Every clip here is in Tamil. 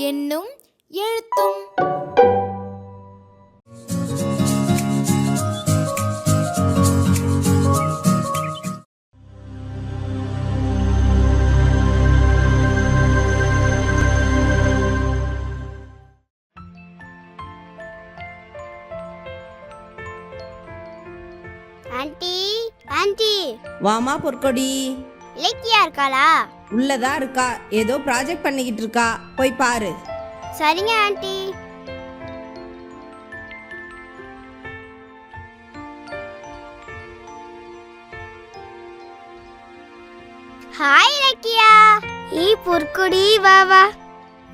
என்னும் எழுத்தும். ஆன்ட்டி ஆன்ட்டி வாமா பொற்கொடி. இலக்கியா இருக்காளா? உள்ளதா இருக்கா? ஏதோ ப்ராஜெக்ட் பண்ணிக்கிட்டு இருக்கா. போய் பாரு. சரிங்க ஆன்ட்டி ஹாய் இலக்கியா. ஈ பொற்கொடி வா வா.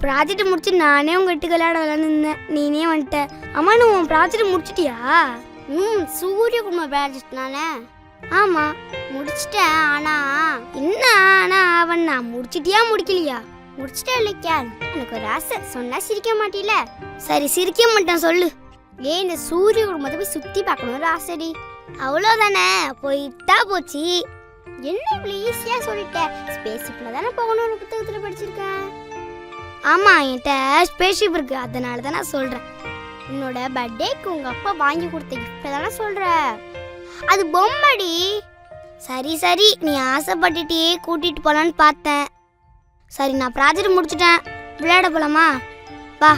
ப்ராஜெக்ட் முடிச்சு நானே உங்க வீட்டுக்கு விளையாட விளையாண்டுருந்தேன் நீனே வந்துட்ட. அம்மா நீ உன் ப்ராஜெக்ட் முடிச்சிட்டியா? ம் சூரிய குடும்ப ப்ராஜெக்ட் நானே ஆமாம் முடிச்சிட்டேன் ஆனா என்ன ஆனா அவன் நான் முடிச்சிட்டியா முடிக்கலையா? முடிச்சிட்டே இல்லைக்கா எனக்கு ஒரு ஆசை சொன்னா சிரிக்க மாட்டில சரி சிரிக்க மாட்டேன் சொல்லு. ஏன் இந்த சூரிய குடும்பத்தை போய் சுத்தி பார்க்கணும் ஒரு ஆசைடி. அவ்வளோதானே போயிட்டா போச்சு. என்ன இவ்வளோ ஈஸியாக சொல்லிட்டேன் ஸ்பேஸ் தானே போகணும்னு புத்தகத்தில் படிச்சிருக்கேன். ஆமாம் என்கிட்ட ஸ்பேஸ் ஷிப் இருக்கு அதனால தான் நான் சொல்கிறேன் உன்னோட பர்த்டேக்கு உங்க அப்பா வாங்கி கொடுத்த கிஃப்ட் தானே சொல்ற? அது பொம்மடி. சரி சரி நீ ஆசைப்பட்டுட்டே கூட்டிட்டு போலான்னு பார்த்தேன். சரி நான் ப்ராஜெக்ட் முடிச்சிட்டேன். விளையாட போலாமா? வா.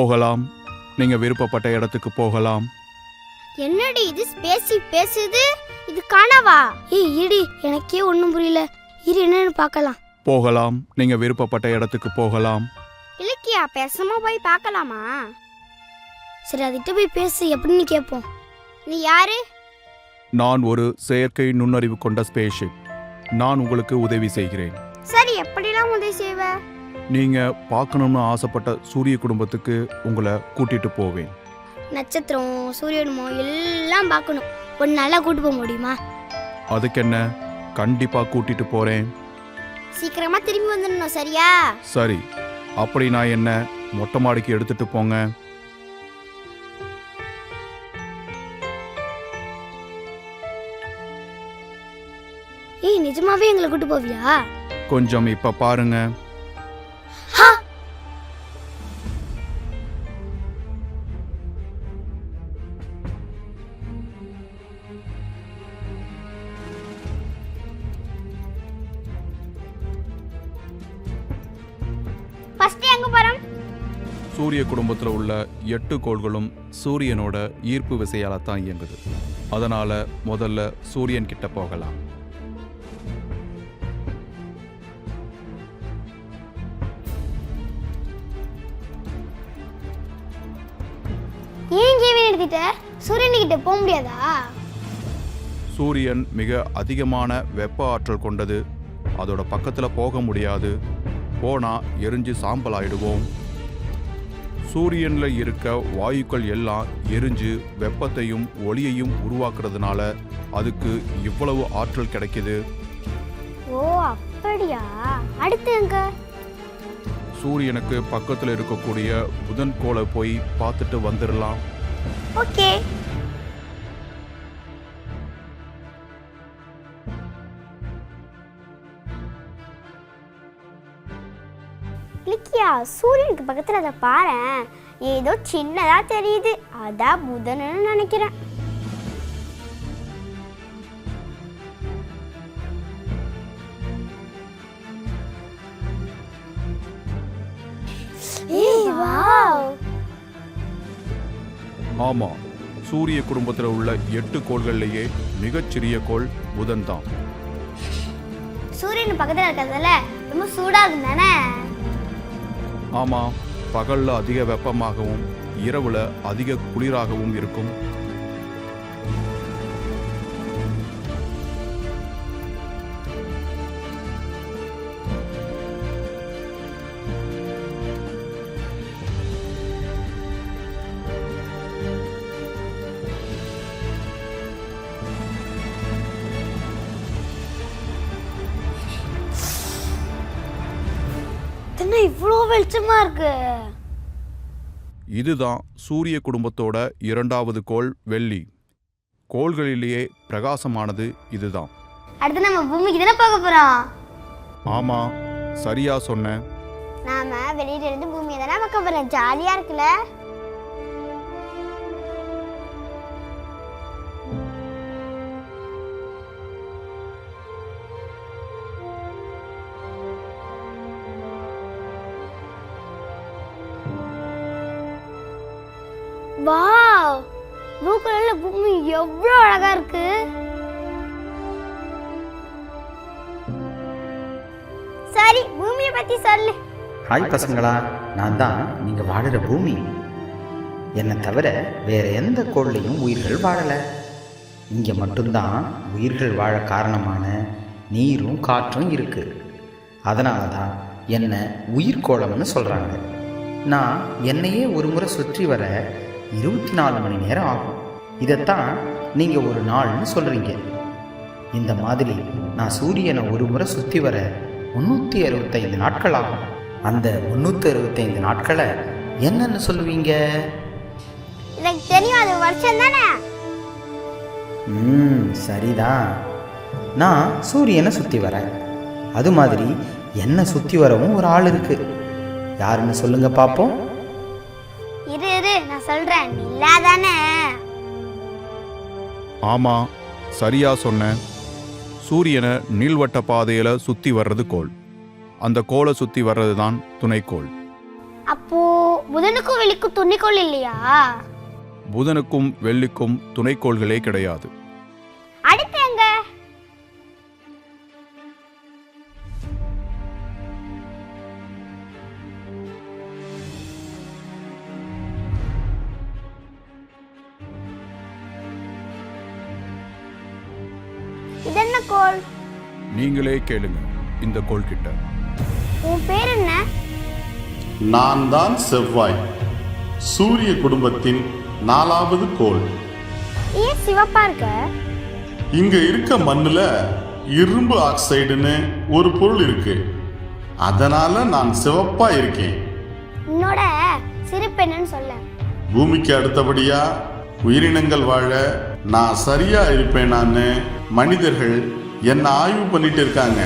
போகலாம். நீங்க விருப்பப்பட்ட இடத்துக்கு போகலாம். என்னடி இது? பேசி பேசுது? இது காணாவா ஏய் இடி எனக்கே ஒன்றும் புரியல. இரு என்னன்னு பார்க்கலாம். போகலாம். நீங்க விருப்பப்பட்ட இடத்துக்கு போகலாம். இலக்கியா பேசாம போய் பார்க்கலாமா? சரி அதுகிட்ட போய் பேசு எப்படின்னு கேட்போம். நீ யாரு? நான் ஒரு செயற்கை நுண்ணறிவு கொண்ட ஸ்பேஸ்ஷிப் நான் உங்களுக்கு உதவி செய்கிறேன். சரி எப்படிலாம் உதவி செய்வ? நீங்க பார்க்கணும்னு ஆசைப்பட்ட சூரிய குடும்பத்துக்கு உங்களை கூட்டிட்டு போவேன். நட்சத்திரம் சூரியனுமோ எல்லாம் பார்க்கணும். ஒரு நல்லா கூட்டு போக முடியுமா? அதுக்கு என்ன கண்டிப்பா கூட்டிட்டு போறேன். சீக்கிரமா திரும்பி வந்துடணும் சரியா? சரி. அப்படி நான் என்ன மொட்டை மாடிக்கு எடுத்துட்டு போங்க? ஏய் நிஜமாவே எங்களை கூட்டு போவியா? கொஞ்சம் இப்ப பாருங்க. சூரிய குடும்பத்தில் உள்ள எட்டு கோள்களும் சூரியனோட ஈர்ப்பு விசையால தான் இயங்குது. அதனால முதல்ல சூரியன் கிட்ட போகலாம். ஏன் கேவின் எடுத்துட்ட சூரியன் கிட்ட போக முடியாதா? சூரியன் மிக அதிகமான வெப்ப ஆற்றல் கொண்டது. அதோட பக்கத்தில் போக முடியாது. போனா எரிஞ்சு சாம்பல் ஆயிடுவோம் சூரியன்ல இருக்க வாயுக்கள் எல்லாம் எரிஞ்சு வெப்பத்தையும் ஒளியையும் உருவாக்குறதுனால அதுக்கு இவ்வளவு ஆற்றல் கிடைக்குது? ஓ அப்படியா? அடுத்து எங்க? சூரியனுக்கு பக்கத்தில் இருக்கக்கூடிய புதன் கோளை போய் பார்த்துட்டு வந்துடலாம் ஓகே. சூரியனுக்கு பக்கத்துல அதை பாரேன் ஏதோ சின்னதா தெரியுது. அதான் புதன்னு நினைக்கிறேன். ஆமா சூரிய குடும்பத்தில் உள்ள எட்டு கோள்கள்லேயே மிகச்சிறிய கோள் புதன் தான் சூரியன் பக்கத்துல இருக்கிறதால ரொம்ப சூடாகும் தானே ஆமாம் பகல்ல அதிக வெப்பமாகவும் இரவுல அதிக குளிராகவும் இருக்கும். வெளிச்சமா இருக்கு? இதுதான் சூரிய குடும்பத்தோட இரண்டாவது கோள் வெள்ளி. கோள்களிலேயே பிரகாசமானது இதுதான். அடுத்து நம்ம பூமிக்கு தானே பார்க்க போறோம்? ஆமா சரியா சொன்ன. நாம வெளியில இருந்து பூமியை தானே பார்க்க போறோம்? ஜாலியா இருக்குல்ல? ப்ளூ கலர்ல பூமி எவ்வளோ அழகா இருக்கு. சரி பூமியை பத்தி சொல்லு. ஹாய் பசங்களா நான் தான் நீங்கள் வாழுற பூமி. என்னை தவிர வேற எந்த கோள்லையும் உயிர்கள் வாழலை. இங்கே மட்டும்தான் உயிர்கள் வாழ காரணமான நீரும் காற்றும் இருக்குது அதனால தான் என்னை உயிர்கோளம்னு சொல்கிறாங்க நான் என்னையே ஒரு முறை சுற்றி வர இருபத்தி நாலு மணி நேரம் ஆகும். இதைத்தான் நீங்கள் ஒரு நாள்னு சொல்கிறீங்க இந்த மாதிரி நான் சூரியனை ஒரு முறை சுற்றி வர முந்நூற்றி அறுபத்தைந்து நாட்கள் ஆகும். அந்த முந்நூற்றி அறுபத்தைந்து நாட்களை என்னன்னு சொல்லுவீங்க? எனக்கு தெரியும் அது வருஷம் தானே? ம் சரிதான். நான் சூரியனை சுற்றி வரேன். அது மாதிரி என்னை சுற்றி வரவும் ஒரு ஆள் இருக்கு. யாருன்னு சொல்லுங்க பார்ப்போம் இரு இரு நான் சொல்றேன். நிலா தானே ஆமா சரியா சொன்ன. சூரியனை நீள்வட்ட பாதையில சுத்தி வர்றது கோள். அந்த கோளை சுத்தி வர்றது தான் துணைக்கோள். அப்போ புதனுக்கும் வெளிக்கும் துணிக்கோள் இல்லையா? புதனுக்கும் வெள்ளிக்கும் துணைக்கோள்களே கிடையாது. அடுத்து கோள் நீங்களே கேளுங்க இந்த கோள் கிட்ட. உன் பேர் என்ன? நான் தான் செவ்வாய். சூரிய குடும்பத்தின் நாலாவது கோள் ஏன் சிவப்பா இருக்க? இங்க இருக்க மண்ணுல இரும்பு ஆக்சைடுன்னு ஒரு பொருள் இருக்கு. அதனால நான் சிவப்பா இருக்கேன். உன்னோட சிரிப்பு என்னன்னு சொல்ல. பூமிக்கு அடுத்தபடியா உயிரினங்கள் வாழ நான் சரியா இருப்பேனான்னு மனிதர்கள் என்ன ஆய்வு பண்ணிட்டு இருக்காங்க?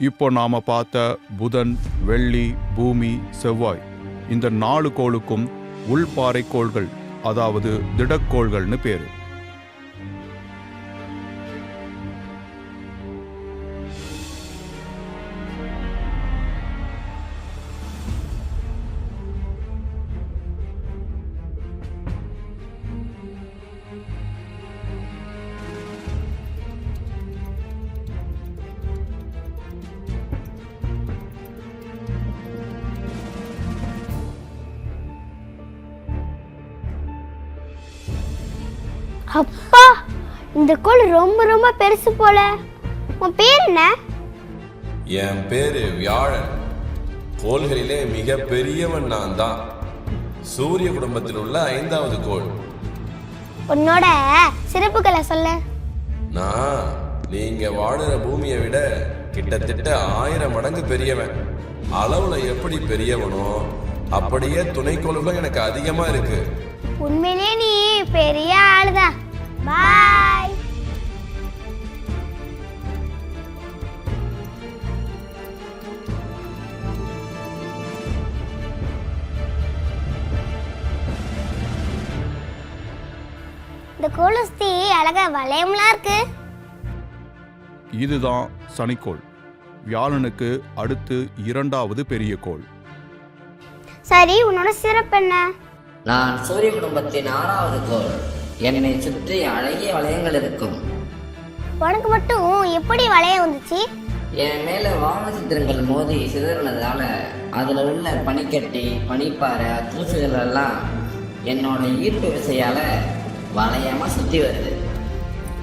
இப்போ நாம பார்த்த புதன் வெள்ளி பூமி செவ்வாய். இந்த நாலு கோளுக்கும் உள்பாறை கோள்கள் அதாவது திடக்கோள்கள்னு பேரு. அப்பா இந்த கோள் ரொம்ப ரொம்ப பெருசு போல. உன் பேர் என்ன? என் பேரு வியாழன். கோள்களிலே மிக பெரியவன் நான் தான் சூரிய குடும்பத்தில் உள்ள ஐந்தாவது கோள் உன்னோட சிறப்புகளை சொல்ல. நான் நீங்க வாழுற பூமியை விட கிட்டத்தட்ட ஆயிரம் மடங்கு பெரியவன். அளவுல எப்படி பெரியவனோ அப்படியே துணைக்கோள்களும் எனக்கு அதிகமா இருக்கு. உண்மையிலே நீ பெரிய ஆளுதான். பாய் இந்த சுத்தி அழகா வளையம்லாம் இருக்கு. இதுதான் சனிக்கோள். வியாழனுக்கு அடுத்து இரண்டாவது பெரிய கோள். சரி உன்னோட சிறப்பு என்ன? நான் சூரிய குடும்பத்தின் ஆறாவது கோள். என்னை சுற்றி அழகிய வளையங்கள் இருக்கும். உனக்கு மட்டும் எப்படி வளையம் வந்துச்சு? என் மேல வானச்சித்திரங்கள் மோதி சிதறினதால அதுல உள்ள பனிக்கட்டி பனிப்பாறை தூசுகள் எல்லாம் என்னோட ஈர்ப்பு விசையால வளையமா சுத்தி வருது.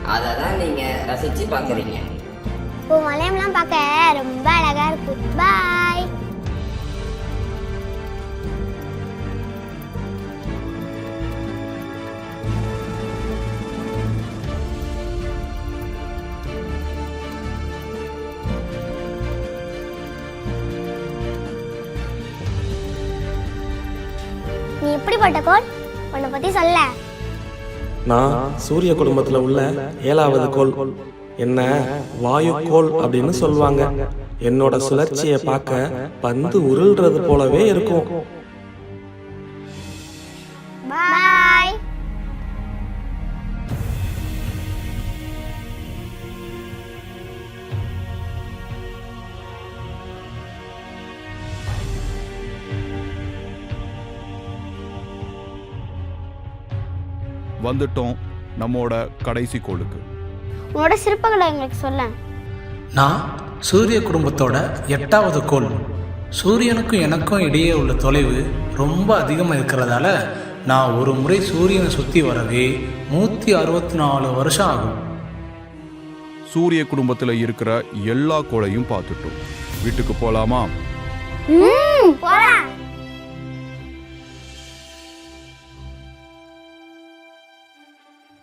அதை தான் நீங்க ரசிச்சு பார்க்குறீங்க உன் வளையம்லாம் பார்க்க ரொம்ப அழகா இருக்கு பாய் எப்படிப்பட்ட கோல்? உன்னை பத்தி சொல்ல. நான் சூரிய குடும்பத்துல உள்ள ஏழாவது கோள் என்ன வாயு கோல் அப்படின்னு சொல்லுவாங்க. என்னோட சுழற்சியை பார்க்க பந்து உருள்றது போலவே இருக்கும். வந்துட்டோம் நம்மோட கடைசி கோளுக்கு. உன்னோட சிற்பங்களை எங்களுக்கு சொல்ல நான் சூரிய குடும்பத்தோட எட்டாவது கோள். சூரியனுக்கும் எனக்கும் இடையே உள்ள தொலைவு ரொம்ப அதிகமாக இருக்கிறதால நான் ஒரு முறை சூரியனை சுற்றி வரவே நூற்றி அறுபத்தி நாலு வருஷம் ஆகும். சூரிய குடும்பத்தில் இருக்கிற எல்லா கோளையும் பார்த்துட்டோம். வீட்டுக்கு போலாமா? ம்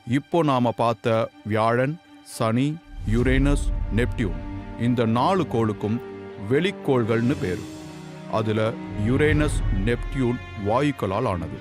இப்போ நாம பார்த்த வியாழன் சனி யுரேனஸ் நெப்டியூன். இந்த நாலு கோளுக்கும் வெளிக்கோள்கள்னு பேரு. அதுல யுரேனஸ் நெப்டியூன் வாயுக்களால் ஆனது.